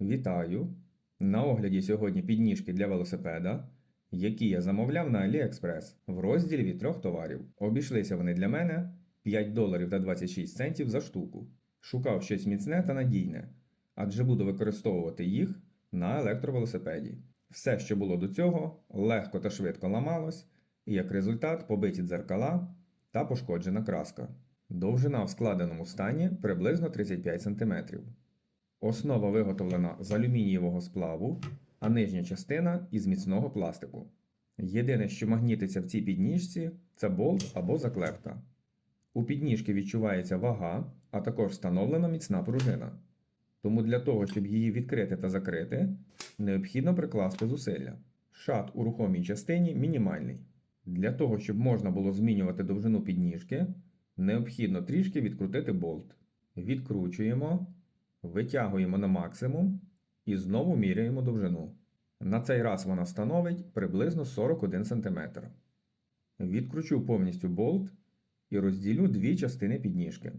Вітаю! На огляді сьогодні підніжки для велосипеда, які я замовляв на AliExpress в розділі від трьох товарів. Обійшлися вони для мене 5 доларів та 26 центів за штуку. Шукав щось міцне та надійне, адже буду використовувати їх на електровелосипеді. Все, що було до цього, легко та швидко ламалось, і як результат побиті дзеркала та пошкоджена краска. Довжина в складеному стані приблизно 35 см. Основа виготовлена з алюмінієвого сплаву, а нижня частина із міцного пластику. Єдине, що магнітиться в цій підніжці, це болт або заклепка. У підніжки відчувається вага, а також встановлена міцна пружина. Тому для того, щоб її відкрити та закрити, необхідно прикласти зусилля. Шат у рухомій частині мінімальний. Для того, щоб можна було змінювати довжину підніжки, необхідно трішки відкрутити болт. Відкручуємо, витягуємо на максимум і знову міряємо довжину. На цей раз вона становить приблизно 41 см. Відкручу повністю болт і розділю дві частини підніжки.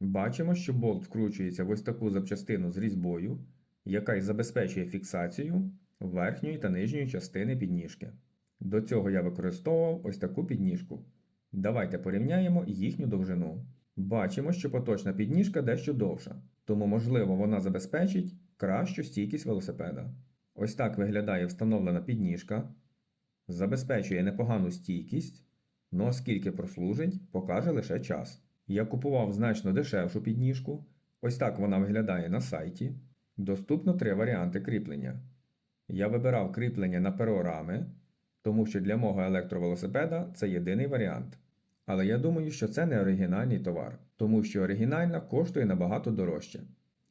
Бачимо, що болт вкручується в ось таку запчастину з різьбою, яка й забезпечує фіксацію верхньої та нижньої частини підніжки. До цього я використовував ось таку підніжку. Давайте порівняємо їхню довжину. Бачимо, що поточна підніжка дещо довша, тому, можливо, вона забезпечить кращу стійкість велосипеда. Ось так виглядає встановлена підніжка, забезпечує непогану стійкість, но оскільки прослужить, покаже лише час. Я купував значно дешевшу підніжку, ось так вона виглядає на сайті. Доступно три варіанти кріплення. Я вибирав кріплення на перорами, тому що для мого електровелосипеда це єдиний варіант. Але я думаю, що це не оригінальний товар, тому що оригінальна коштує набагато дорожче.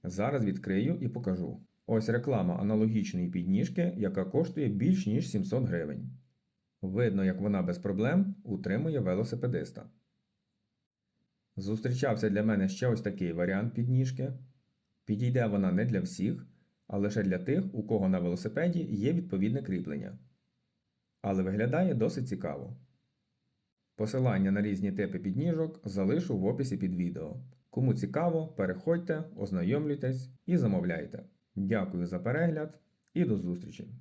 Зараз відкрию і покажу. Ось реклама аналогічної підніжки, яка коштує більш ніж 700 гривень. Видно, як вона без проблем утримує велосипедиста. Зустрічався для мене ще ось такий варіант підніжки. Підійде вона не для всіх, а лише для тих, у кого на велосипеді є відповідне кріплення. Але виглядає досить цікаво. Посилання на різні типи підніжок залишу в описі під відео. Кому цікаво, переходьте, ознайомлюйтесь і замовляйте. Дякую за перегляд і до зустрічі!